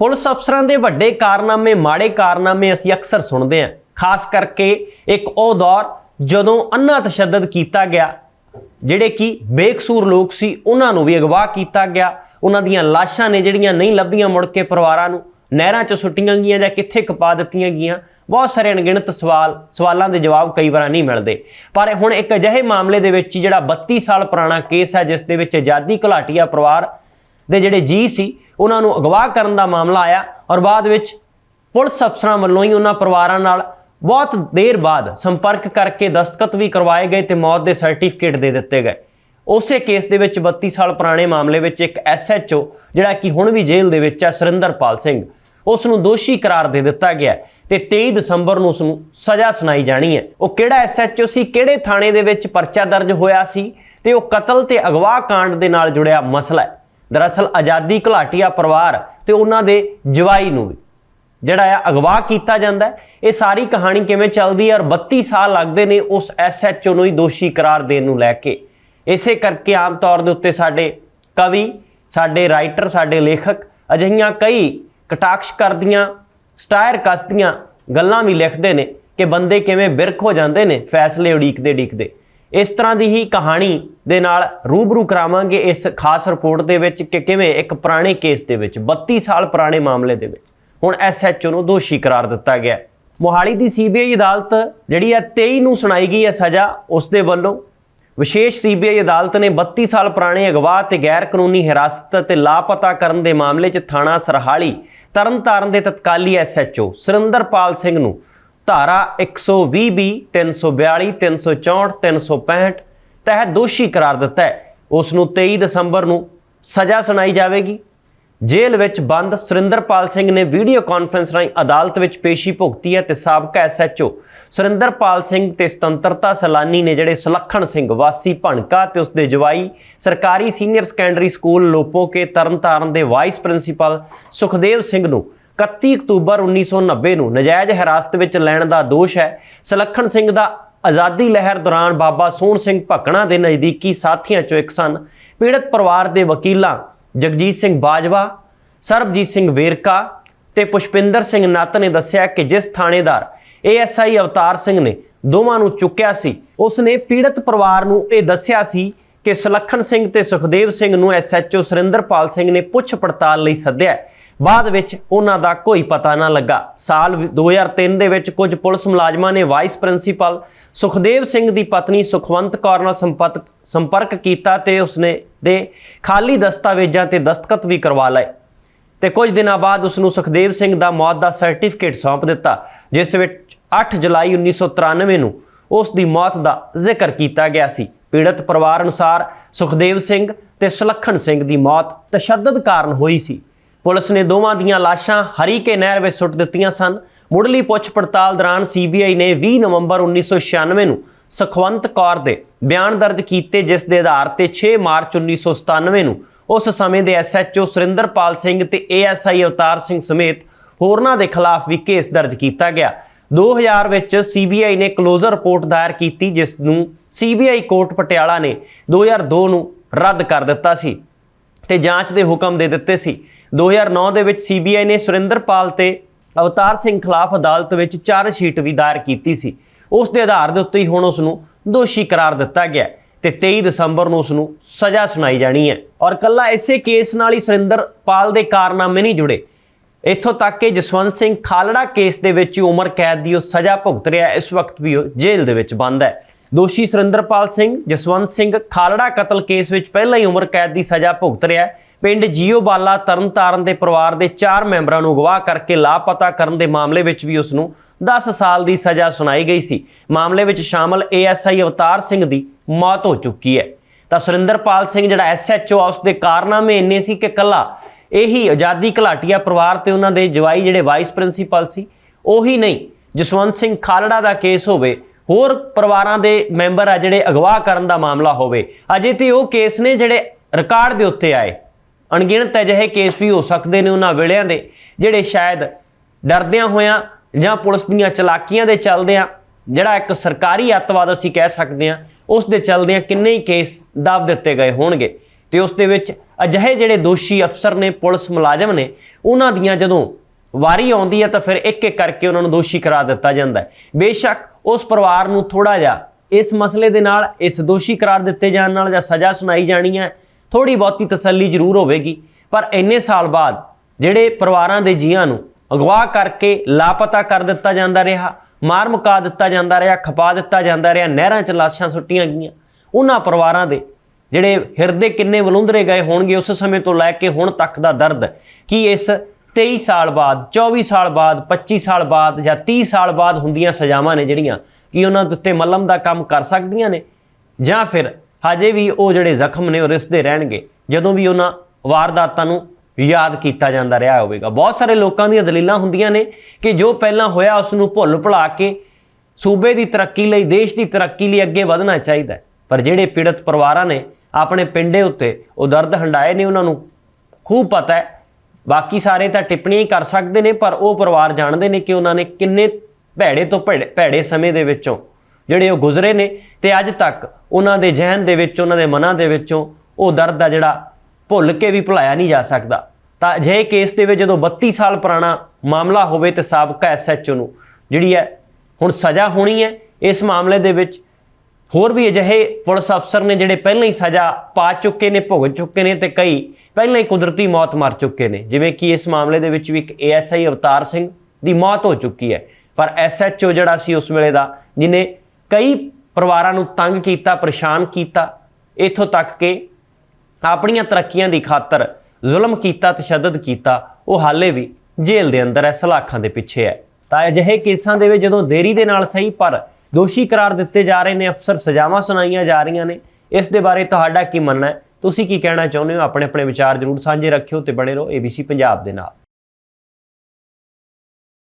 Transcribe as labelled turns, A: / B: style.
A: Police ਅਫਸਰਾਂ ਦੇ ਵੱਡੇ ਕਾਰਨਾਮੇ, ਮਾੜੇ ਕਾਰਨਾਮੇ ਅਸੀਂ ਅਕਸਰ ਸੁਣਦੇ ਹਾਂ। ਖਾਸ ਕਰਕੇ ਇੱਕ ਉਹ ਦੌਰ ਜਦੋਂ ਅੰਨਾ ਤਸ਼ੱਦਦ ਕੀਤਾ ਗਿਆ, ਜਿਹੜੇ ਕਿ ਬੇਕਸੂਰ ਲੋਕ ਸੀ, ਉਹਨਾਂ ਨੂੰ ਵੀ ਅਗਵਾ ਕੀਤਾ ਗਿਆ। ਉਹਨਾਂ ਦੀਆਂ ਲਾਸ਼ਾਂ ਨੇ ਜਿਹੜੀਆਂ ਨਹੀਂ ਲੱਭੀਆਂ ਮੁੜ ਕੇ ਪਰਿਵਾਰਾਂ ਨੂੰ, ਨਹਿਰਾਂ 'ਚ ਸੁੱਟੀਆਂ ਗਈਆਂ ਜਾਂ ਕਿੱਥੇ ਕਪਾ ਦਿੱਤੀਆਂ ਗਈਆਂ, ਬਹੁਤ ਸਾਰੇ ਅਣਗਿਣਤ ਸਵਾਲ, ਸਵਾਲਾਂ ਦੇ ਜਵਾਬ ਕਈ ਵਾਰ ਨਹੀਂ ਮਿਲਦੇ। ਪਰ ਹੁਣ ਇੱਕ ਅਜਿਹੇ ਮਾਮਲੇ ਦੇ ਵਿੱਚ ਜਿਹੜਾ 32 ਸਾਲ ਪੁਰਾਣਾ ਕੇਸ ਹੈ, ਜਿਸ ਦੇ ਵਿੱਚ ਆਜ਼ਾਦੀ ਘੁਲਾਟੀਆ ਪਰਿਵਾਰ ਦੇ ਜਿਹੜੇ ਜੀ ਸੀ, ਉਹਨਾਂ ਨੂੰ ਅਗਵਾ ਕਰਨ ਦਾ ਮਾਮਲਾ ਆਇਆ ਔਰ ਬਾਅਦ ਵਿੱਚ ਪੁਲਿਸ ਅਫਸਰਾਂ ਵੱਲੋਂ ਹੀ ਉਹਨਾਂ ਪਰਿਵਾਰਾਂ ਨਾਲ ਬਹੁਤ ਦੇਰ ਬਾਅਦ ਸੰਪਰਕ ਕਰਕੇ ਦਸਤਖਤ ਵੀ ਕਰਵਾਏ ਗਏ ਤੇ ਮੌਤ ਦੇ ਸਰਟੀਫਿਕੇਟ ਦੇ ਦਿੱਤੇ ਗਏ। ਉਸੇ ਕੇਸ ਦੇ ਵਿੱਚ 32 ਸਾਲ ਪੁਰਾਣੇ ਮਾਮਲੇ ਵਿੱਚ ਇੱਕ ਐਸਐਚਓ, ਜਿਹੜਾ ਕਿ ਹੁਣ ਵੀ ਜੇਲ੍ਹ ਦੇ ਵਿੱਚ ਹੈ, ਸੁਰਿੰਦਰਪਾਲ ਸਿੰਘ, ਉਸ ਨੂੰ ਦੋਸ਼ੀ ਕਰਾਰ ਦੇ ਦਿੱਤਾ ਗਿਆ ਹੈ ਤੇ 23 ਦਸੰਬਰ ਨੂੰ ਉਸ ਨੂੰ ਸਜ਼ਾ ਸੁਣਾਈ ਜਾਣੀ ਹੈ। ਉਹ ਕਿਹੜਾ ਐਸਐਚਓ ਸੀ, ਕਿਹੜੇ ਥਾਣੇ ਦੇ ਵਿੱਚ ਪਰਚਾ ਦਰਜ ਹੋਇਆ ਸੀ ਤੇ ਉਹ ਕਤਲ ਤੇ ਅਗਵਾ ਕਾਂਡ ਦੇ ਨਾਲ ਜੁੜਿਆ ਮਸਲਾ ਹੈ। ਦਰਅਸਲ ਆਜ਼ਾਦੀ ਘੁਲਾਟੀਆ ਪਰਿਵਾਰ ਤੇ ਉਹਨਾਂ ਦੇ ਜਵਾਈ ਨੂੰ ਵੀ, ਜਿਹੜਾ ਆ ਅਗਵਾ ਕੀਤਾ ਜਾਂਦਾ ਇਹ ਸਾਰੀ ਕਹਾਣੀ ਕਿਵੇਂ ਚੱਲਦੀ ਹੈ ਔਰ 32 ਸਾਲ ਲੱਗਦੇ ਨੇ ਉਸ ਐਸਐਚਓ ਨੂੰ ਹੀ ਦੋਸ਼ੀ ਕਰਾਰ ਦੇਣ ਨੂੰ ਲੈ ਕੇ। ਇਸੇ ਕਰਕੇ ਆਮ ਤੌਰ ਦੇ ਉੱਤੇ ਸਾਡੇ ਕਵੀ, ਸਾਡੇ ਰਾਈਟਰ, ਸਾਡੇ ਲੇਖਕ ਅਜਿਹੀਆਂ ਕਈ ਕਟਾਕਸ਼ ਕਰਦੀਆਂ, ਸਟਾਇਰ ਕਸਦੀਆਂ ਗੱਲਾਂ ਵੀ ਲਿਖਦੇ ਨੇ ਕਿ ਬੰਦੇ ਕਿਵੇਂ ਬਿਰਖ ਹੋ ਜਾਂਦੇ ਨੇ, ਫੈਸਲੇ ਉਡੀਕਦੇ ਉਡੀਕਦੇ। ਇਸ ਤਰ੍ਹਾਂ ਦੀ ਹੀ ਕਹਾਣੀ ਦੇ ਨਾਲ ਰੂਬਰੂ ਕਰਾਵਾਂਗੇ ਇਸ ਖਾਸ ਰਿਪੋਰਟ ਦੇ ਵਿੱਚ ਕਿ ਕਿਵੇਂ ਇੱਕ ਪੁਰਾਣੇ ਕੇਸ ਦੇ ਵਿੱਚ 32 ਸਾਲ ਪੁਰਾਣੇ ਮਾਮਲੇ ਦੇ ਵਿੱਚ ਹੁਣ ਐਸਐਚਓ ਨੂੰ ਦੋਸ਼ੀ ਕਰਾਰ ਦਿੱਤਾ ਗਿਆ ਮੋਹਾਲੀ ਦੀ ਸੀਬੀਆਈ ਅਦਾਲਤ ਜਿਹੜੀ ਹੈ 23 ਨੂੰ ਸੁਣਾਈ ਗਈ ਹੈ ਸਜ਼ਾ ਉਸ ਦੇ ਵੱਲੋਂ। ਵਿਸ਼ੇਸ਼ ਸੀਬੀਆਈ ਅਦਾਲਤ ਨੇ 32 ਸਾਲ ਪੁਰਾਣੇ ਅਗਵਾ ਤੇ ਗੈਰ ਕਾਨੂੰਨੀ ਹਿਰਾਸਤ ਤੇ ਲਾਪਤਾ ਕਰਨ ਦੇ ਮਾਮਲੇ 'ਚ ਥਾਣਾ ਸਰਹਾਲੀ ਤਰਨਤਾਰਨ ਦੇ ਤਤਕਾਲੀ ਐਸਐਚਓ ਸੁਰਿੰਦਰਪਾਲ ਸਿੰਘ ਨੂੰ ਧਾਰਾ 120 ਬੀ 342 364 365 ਤਹਿਤ ਦੋਸ਼ੀ ਕਰਾਰ ਦਿੱਤਾ ਹੈ। ਉਸ ਨੂੰ 23 ਦਸੰਬਰ ਨੂੰ ਸਜ਼ਾ ਸੁਣਾਈ ਜਾਵੇਗੀ। ਜੇਲ੍ਹ ਵਿੱਚ ਬੰਦ ਸੁਰਿੰਦਰਪਾਲ ਸਿੰਘ ਨੇ ਵੀਡੀਓ ਕਾਨਫਰੰਸ ਰਾਹੀਂ ਅਦਾਲਤ ਵਿੱਚ ਪੇਸ਼ੀ ਭੁਗਤੀ ਹੈ ਤੇ ਸਾਬਕਾ ਐਸਐਚਓ ਸੁਰਿੰਦਰਪਾਲ ਸਿੰਘ ਤੇ ਸੁਤੰਤਰਤਾ ਸਲਾਨੀ ਨੇ ਜਿਹੜੇ ਸੁਲੱਖਣ ਸਿੰਘ ਵਾਸੀ ਭਣਕਾ ਤੇ ਉਸਦੇ ਜਵਾਈ ਸਰਕਾਰੀ senior secondary school Lopoke Tarn Taran ਦੇ ਵਾਈਸ ਪ੍ਰਿੰਸੀਪਲ ਸੁਖਦੇਵ ਸਿੰਘ ਨੂੰ 31 ਅਕਤੂਬਰ 1990 ਨੂੰ ਨਜਾਇਜ਼ ਹਿਰਾਸਤ ਵਿੱਚ ਲੈਣ ਦਾ ਦੋਸ਼ ਹੈ। ਸੁਲੱਖਣ ਸਿੰਘ ਦਾ ਆਜ਼ਾਦੀ ਲਹਿਰ ਦੌਰਾਨ ਬਾਬਾ ਸੋਹਣ ਸਿੰਘ ਭਕਣਾ ਦੇ ਨਜ਼ਦੀਕੀ ਸਾਥੀਆਂ ਚੋਂ ਇੱਕ ਸਨ। ਪੀੜਤ ਪਰਿਵਾਰ ਦੇ ਵਕੀਲਾਂ ਜਗਜੀਤ ਸਿੰਘ ਬਾਜਵਾ, ਸਰਬਜੀਤ ਸਿੰਘ ਵੇਰਕਾ ਤੇ ਪੁਸ਼ਪਿੰਦਰ ਸਿੰਘ ਨੱਤ ਨੇ ਦੱਸਿਆ ਕਿ ਜਿਸ ਥਾਣੇਦਾਰ ਏਐਸਆਈ ਅਵਤਾਰ ਸਿੰਘ ਨੇ ਦੋਵਾਂ ਨੂੰ ਚੁੱਕਿਆ ਸੀ ਉਸ ਨੇ ਪੀੜਤ ਪਰਿਵਾਰ ਨੂੰ ਇਹ ਦੱਸਿਆ ਸੀ ਕਿ ਸੁਲੱਖਣ ਸਿੰਘ ਤੇ ਸੁਖਦੇਵ ਸਿੰਘ ਨੂੰ ਐਸਐਚਓ ਸੁਰਿੰਦਰਪਾਲ ਸਿੰਘ ਨੇ ਪੁੱਛ ਪੜਤਾਲ ਲਈ ਸੱਦਿਆ ਬਾਅਦ ਵਿੱਚ ਉਹਨਾਂ ਦਾ ਕੋਈ ਪਤਾ ਨਾ ਲੱਗਾ। ਸਾਲ 2003 ਦੇ ਵਿੱਚ ਕੁਝ ਪੁਲਿਸ ਮੁਲਾਜ਼ਮਾਂ ਨੇ ਵਾਈਸ ਪ੍ਰਿੰਸੀਪਲ ਸੁਖਦੇਵ ਸਿੰਘ ਦੀ ਪਤਨੀ ਸੁਖਵੰਤ ਕੌਰ ਨਾਲ ਸੰਪਰਕ ਸੰਪਰਕ ਕੀਤਾ ਤੇ ਉਸਨੇ ਦੇ ਖਾਲੀ ਦਸਤਾਵੇਜ਼ਾਂ ਤੇ ਦਸਤਖਤ ਵੀ ਕਰਵਾ ਲਏ। ਤੇ ਕੁਝ ਦਿਨਾਂ ਬਾਅਦ ਉਸ ਨੂੰ ਸੁਖਦੇਵ ਸਿੰਘ ਦਾ ਮੌਤ ਦਾ ਸਰਟੀਫਿਕੇਟ ਸੌਂਪ ਦਿੱਤਾ, ਜਿਸ ਵਿੱਚ 8 ਜੁਲਾਈ 1993 ਨੂੰ ਉਸ ਦੀ ਮੌਤ ਦਾ ਜ਼ਿਕਰ ਕੀਤਾ ਗਿਆ ਸੀ। ਪੀੜਤ ਪਰਿਵਾਰ ਅਨੁਸਾਰ ਸੁਖਦੇਵ ਸਿੰਘ ਤੇ ਸੁਲੱਖਣ ਸਿੰਘ ਦੀ ਮੌਤ ਤਸ਼ੱਦਦ ਕਾਰਨ ਹੋਈ ਸੀ। ਪੁਲਿਸ ਨੇ ਦੋਵਾਂ ਦੀਆਂ ਲਾਸ਼ਾਂ ਹਰੀਕੇ ਨਹਿਰ ਵਿੱਚ ਸੁੱਟ ਦਿੱਤੀਆਂ ਸਨ। ਮੁੱਢਲੀ ਪੁੱਛ ਪੜਤਾਲ ਦੌਰਾਨ ਸੀਬੀਆਈ ਨੇ 20 ਨਵੰਬਰ 1996 ਨੂੰ ਸੁਖਵੰਤ ਕੌਰ ਦੇ ਬਿਆਨ ਦਰਜ ਕੀਤੇ, ਜਿਸ ਦੇ ਆਧਾਰ ਤੇ 6 ਮਾਰਚ 1997 ਨੂੰ ਉਸ ਸਮੇਂ ਦੇ ਐਸਐਚਓ ਸੁਰਿੰਦਰਪਾਲ ਸਿੰਘ ਤੇ ਏਐਸਆਈ ਅਵਤਾਰ ਸਿੰਘ ਸਮੇਤ ਹੋਰਨਾਂ ਦੇ ਖਿਲਾਫ ਵੀ ਕੇਸ ਦਰਜ ਕੀਤਾ ਗਿਆ। 2000 ਵਿੱਚ ਸੀਬੀਆਈ ਨੇ ਕਲੋਜ਼ਰ ਰਿਪੋਰਟ ਦਾਇਰ ਕੀਤੀ, ਜਿਸ ਨੂੰ ਸੀਬੀਆਈ ਕੋਰਟ ਪਟਿਆਲਾ ਨੇ 2002 ਨੂੰ ਰੱਦ ਕਰ ਦਿੱਤਾ ਸੀ ਤੇ ਜਾਂਚ ਦੇ ਹੁਕਮ ਦੇ ਦਿੱਤੇ ਸੀ। 2009 ਦੇ ਵਿੱਚ ਸੀਬੀਆਈ ਨੇ ਸੁਰਿੰਦਰਪਾਲ ਤੇ ਅਵਤਾਰ ਸਿੰਘ ਖਿਲਾਫ ਅਦਾਲਤ ਵਿੱਚ ਚਾਰਜ ਸ਼ੀਟ ਵੀ ਦਾਇਰ ਕੀਤੀ ਸੀ। ਉਸ ਦੇ ਆਧਾਰ ਦੇ ਉੱਤੇ ਹੀ ਹੁਣ ਉਸ ਨੂੰ ਦੋਸ਼ੀ ਕਰਾਰ ਦਿੱਤਾ ਗਿਆ ਹੈ ਤੇ 23 ਦਸੰਬਰ ਨੂੰ ਉਸ ਨੂੰ ਸਜ਼ਾ ਸੁਣਾਈ ਜਾਣੀ ਹੈ। ਔਰ ਕੱਲਾ ਇਸੇ ਕੇਸ ਨਾਲ ਹੀ ਸੁਰਿੰਦਰਪਾਲ ਦੇ ਕਾਰਨਾਮੇ ਨਹੀਂ ਜੁੜੇ। ਇੱਥੋਂ ਤੱਕ ਕਿ ਜਸਵੰਤ ਸਿੰਘ ਖਾਲੜਾ ਕੇਸ ਦੇ ਵਿੱਚ ਉਮਰ ਕੈਦ ਦੀ ਉਹ ਸਜ਼ਾ ਭੁਗਤ ਰਿਹਾ ਇਸ ਵਕਤ ਵੀ ਉਹ ਜੇਲ੍ਹ ਦੇ ਵਿੱਚ ਬੰਦ ਹੈ। ਦੋਸ਼ੀ ਸੁਰਿੰਦਰਪਾਲ ਸਿੰਘ, ਜਸਵੰਤ ਸਿੰਘ ਖਾਲੜਾ ਕਤਲ ਕੇਸ ਵਿੱਚ ਪਹਿਲਾਂ ਹੀ ਉਮਰ ਕੈਦ ਦੀ ਸਜ਼ਾ ਭੁਗਤ ਰਿਹਾ ਹੈ। ਪਿੰਡ ਜੀਓਬਾਲਾ ਤਰਨਤਾਰਨ ਦੇ ਪਰਿਵਾਰ ਦੇ 4 ਮੈਂਬਰਾਂ ਨੂੰ ਅਗਵਾ ਕਰਕੇ ਲਾਪਤਾ ਕਰਨ ਦੇ ਮਾਮਲੇ ਵਿੱਚ ਵੀ ਉਸ ਨੂੰ 10 ਸਾਲ ਦੀ ਸਜ਼ਾ ਸੁਣਾਈ ਗਈ ਸੀ। ਮਾਮਲੇ ਵਿੱਚ ਸ਼ਾਮਲ ਏਐਸਆਈ ਅਵਤਾਰ ਸਿੰਘ ਦੀ ਮੌਤ ਹੋ ਚੁੱਕੀ ਹੈ। ਤਾਂ ਸੁਰਿੰਦਰਪਾਲ ਸਿੰਘ ਜਿਹੜਾ ਐਸਐਚਓ ਉਸ ਦੇ ਕਾਰਨਾਮੇ ਇੰਨੇ ਸੀ ਕਿ ਕੱਲਾ ਇਹੀ ਆਜ਼ਾਦੀ ਘਲਾਟੀਆ ਪਰਿਵਾਰ ਤੇ ਉਹਨਾਂ ਦੇ ਜਵਾਈ ਜਿਹੜੇ ਵਾਈਸ ਪ੍ਰਿੰਸੀਪਲ ਸੀ, ਉਹੀ ਨਹੀਂ, ਜਸਵੰਤ ਸਿੰਘ ਖਾਲੜਾ ਦਾ ਕੇਸ ਹੋਵੇ, ਹੋਰ ਪਰਿਵਾਰਾਂ ਦੇ ਮੈਂਬਰ ਆ ਜਿਹੜੇ ਅਗਵਾ ਕਰਨ ਦਾ ਮਾਮਲਾ ਹੋਵੇ, ਅਜੇ ਤੇ ਉਹ ਕੇਸ ਨੇ ਜਿਹੜੇ ਰਿਕਾਰਡ ਦੇ ਉੱਤੇ ਆਏ। ਅਣਗਿਣਤ ਅਜਿਹੇ ਕੇਸ ਵੀ ਹੋ ਸਕਦੇ ਨੇ ਉਹਨਾਂ ਵੇਲਿਆਂ ਦੇ, ਜਿਹੜੇ ਸ਼ਾਇਦ ਡਰਦਿਆਂ ਹੋਇਆਂ ਜਾਂ ਪੁਲਿਸ ਦੀਆਂ ਚਲਾਕੀਆਂ ਦੇ ਚੱਲਦਿਆਂ, ਜਿਹੜਾ ਇੱਕ ਸਰਕਾਰੀ ਅੱਤਵਾਦ ਅਸੀਂ ਕਹਿ ਸਕਦੇ ਹਾਂ, ਉਸ ਦੇ ਚੱਲਦਿਆਂ ਕਿੰਨੇ ਹੀ ਕੇਸ ਦਬ ਦਿੱਤੇ ਗਏ ਹੋਣਗੇ। ਤੇ ਉਸ ਦੇ ਵਿੱਚ ਅਜਿਹੇ ਜਿਹੜੇ ਦੋਸ਼ੀ ਅਫਸਰ ਨੇ, ਪੁਲਿਸ ਮੁਲਾਜ਼ਮ ਨੇ, ਉਹਨਾਂ ਦੀਆਂ ਜਦੋਂ ਵਾਰੀ ਆਉਂਦੀ ਹੈ ਤਾਂ ਫਿਰ ਇੱਕ ਇੱਕ ਕਰਕੇ ਉਹਨਾਂ ਨੂੰ ਦੋਸ਼ੀ ਕਰਾ ਦਿੱਤਾ ਜਾਂਦਾ ਹੈ। ਬੇਸ਼ੱਕ ਉਸ ਪਰਿਵਾਰ ਨੂੰ ਥੋੜਾ ਜਿਹਾ ਇਸ ਮਸਲੇ ਦੇ ਨਾਲ, ਇਸ ਦੋਸ਼ੀ ਕਰਾਰ ਦਿੱਤੇ ਜਾਣ ਨਾਲ ਜਾਂ ਸਜ਼ਾ ਸੁਣਾਈ ਜਾਣੀ ਹੈ ਥੋੜੀ ਬਹੁਤੀ ਤਸੱਲੀ ਜ਼ਰੂਰ ਹੋਵੇਗੀ। ਪਰ ਇੰਨੇ ਸਾਲ ਬਾਅਦ ਜਿਹੜੇ ਪਰਿਵਾਰਾਂ ਦੇ ਜੀਆਂ ਨੂੰ ਅਗਵਾ ਕਰਕੇ ਲਾਪਤਾ ਕਰ ਦਿੱਤਾ ਜਾਂਦਾ ਰਿਹਾ, ਮਾਰ ਮੁਕਾ ਦਿੱਤਾ ਜਾਂਦਾ ਰਿਹਾ, ਖਪਾ ਦਿੱਤਾ ਜਾਂਦਾ ਰਿਹਾ, ਨਹਿਰਾਂ 'ਚ ਲਾਸ਼ਾਂ ਸੁੱਟੀਆਂ ਗਈਆਂ, ਉਹਨਾਂ ਪਰਿਵਾਰਾਂ ਦੇ ਜਿਹੜੇ ਹਿਰਦੇ ਕਿੰਨੇ ਵਲੁੰਦਰੇ ਗਏ ਹੋਣਗੇ ਉਸ ਸਮੇਂ ਤੋਂ ਲੈ ਕੇ ਹੁਣ ਤੱਕ ਦਾ ਦਰਦ ਕਿ ਇਸ 23 ਸਾਲ ਬਾਅਦ 24 ਸਾਲ ਬਾਅਦ 25 ਸਾਲ ਬਾਅਦ ਜਾਂ 30 ਸਾਲ ਬਾਅਦ ਹੁੰਦੀਆਂ ਸਜ਼ਾਵਾਂ ਨੇ ਜਿਹੜੀਆਂ ਕਿ ਉਹਨਾਂ ਦੇ ਉੱਤੇ ਮਲਮ ਦਾ ਕੰਮ ਕਰ ਸਕਦੀਆਂ ਨੇ ਜਾਂ ਫਿਰ ਹਜੇ ਵੀ ਉਹ ਜਿਹੜੇ ਜ਼ਖਮ ਨੇ ਉਹ ਰਿਸਦੇ ਰਹਿਣਗੇ, ਜਦੋਂ ਵੀ ਉਹਨਾਂ ਵਾਰਦਾਤਾਂ ਨੂੰ ਯਾਦ ਕੀਤਾ ਜਾਂਦਾ ਰਿਹਾ ਹੋਵੇਗਾ। ਬਹੁਤ ਸਾਰੇ ਲੋਕਾਂ ਦੀਆਂ ਦਲੀਲਾਂ ਹੁੰਦੀਆਂ ਨੇ ਕਿ ਜੋ ਪਹਿਲਾਂ ਹੋਇਆ ਉਸ ਨੂੰ ਭੁੱਲ ਭੁਲਾ ਕੇ ਸੂਬੇ ਦੀ ਤਰੱਕੀ ਲਈ, ਦੇਸ਼ ਦੀ ਤਰੱਕੀ ਲਈ ਅੱਗੇ ਵਧਣਾ ਚਾਹੀਦਾ ਪਰ ਜਿਹੜੇ ਪੀੜਤ ਪਰਿਵਾਰਾਂ ਨੇ ਆਪਣੇ ਪਿੰਡੇ ਉੱਤੇ ਉਹ ਦਰਦ ਹੰਡਾਏ ਨੇ, ਉਹਨਾਂ ਨੂੰ ਖੂਬ ਪਤਾ ਹੈ। ਬਾਕੀ ਸਾਰੇ ਤਾਂ ਟਿੱਪਣੀਆਂ ਕਰ ਸਕਦੇ ਨੇ, ਪਰ ਉਹ ਪਰਿਵਾਰ ਜਾਣਦੇ ਨੇ ਕਿ ਉਹਨਾਂ ਨੇ ਕਿੰਨੇ ਭੈੜੇ ਤੋਂ ਭੈੜੇ ਭੈੜੇ ਸਮੇਂ ਦੇ ਵਿੱਚੋਂ ਜਿਹੜੇ ਉਹ ਗੁਜ਼ਰੇ ਨੇ ਤੇ ਅੱਜ ਤੱਕ ਉਹਨਾਂ ਦੇ ਜ਼ਿਹਨ ਦੇ ਵਿੱਚ, ਉਹਨਾਂ ਦੇ ਮਨਾਂ ਦੇ ਵਿੱਚੋਂ ਉਹ ਦਰਦ ਆ ਜਿਹੜਾ ਭੁੱਲ ਕੇ ਵੀ ਭੁਲਾਇਆ ਨਹੀਂ ਜਾ ਸਕਦਾ। ਤਾਂ ਅਜਿਹੇ ਕੇਸ ਦੇ ਵਿੱਚ ਜਦੋਂ 32 ਸਾਲ ਪੁਰਾਣਾ ਮਾਮਲਾ ਹੋਵੇ ਤੇ ਸਾਬਕਾ ਐਸਐਚਓ ਨੂੰ, ਜਿਹੜੀ ਹੈ ਹੁਣ ਸਜ਼ਾ ਹੋਣੀ ਹੈ, ਇਸ ਮਾਮਲੇ ਦੇ ਵਿੱਚ ਹੋਰ ਵੀ ਅਜਿਹੇ ਪੁਲਿਸ ਅਫਸਰ ਨੇ ਜਿਹੜੇ ਪਹਿਲਾਂ ਹੀ ਸਜ਼ਾ ਪਾ ਚੁੱਕੇ ਨੇ ਭੁਗਤ ਚੁੱਕੇ ਨੇ ਤੇ ਕਈ ਪਹਿਲਾਂ ਹੀ ਕੁਦਰਤੀ ਮੌਤ ਮਰ ਚੁੱਕੇ ਨੇ। ਜਿਵੇਂ ਕਿ ਇਸ ਮਾਮਲੇ ਦੇ ਵਿੱਚ ਵੀ ਇੱਕ ਏਐਸਆਈ ਅਵਤਾਰ ਸਿੰਘ ਦੀ ਮੌਤ ਹੋ ਚੁੱਕੀ ਹੈ। ਪਰ ਐਸਐਚਓ ਜਿਹੜਾ ਸੀ ਉਸ ਵੇਲੇ ਦਾ, ਜਿਨੇ ਕਈ ਪਰਿਵਾਰਾਂ ਨੂੰ ਤੰਗ ਕੀਤਾ, ਪਰੇਸ਼ਾਨ ਕੀਤਾ। ਇੱਥੋਂ ਤੱਕ ਕਿ ਆਪਣੀਆਂ ਤਰੱਕੀਆਂ ਦੀ ਖਾਤਰ ਜ਼ੁਲਮ ਕੀਤਾ ਤਸ਼ੱਦਦ ਕੀਤਾ, ਉਹ ਹਾਲੇ ਵੀ ਜੇਲ੍ਹ ਦੇ ਅੰਦਰ ਹੈ, ਸਲਾਖਾਂ ਦੇ ਪਿੱਛੇ ਹੈ। ਤਾਂ ਅਜਿਹੇ ਕੇਸਾਂ ਦੇ ਵਿੱਚ ਜਦੋਂ ਦੇਰੀ ਦੇ ਨਾਲ ਸਹੀ ਪਰ ਦੋਸ਼ੀ ਕਰਾਰ ਦਿੱਤੇ ਜਾ ਰਹੇ ਨੇ, ਅਫਸਰ ਸਜ਼ਾਵਾਂ ਸੁਣਾਈਆਂ ਜਾ ਰਹੀਆਂ ਨੇ, ਇਸ ਦੇ ਬਾਰੇ ਤੁਹਾਡਾ ਕੀ ਮੰਨਣਾ ਹੈ? ਤੁਸੀਂ ਕੀ ਕਹਿਣਾ ਚਾਹੁੰਦੇ ਹੋ? ਆਪਣੇ ਆਪਣੇ ਵਿਚਾਰ ਜ਼ਰੂਰ ਸਾਂਝੇ ਰੱਖਿਓ ਤੇ ਬਣੇ ਰਹੋ ABC ਪੰਜਾਬ ਦੇ ਨਾਲ।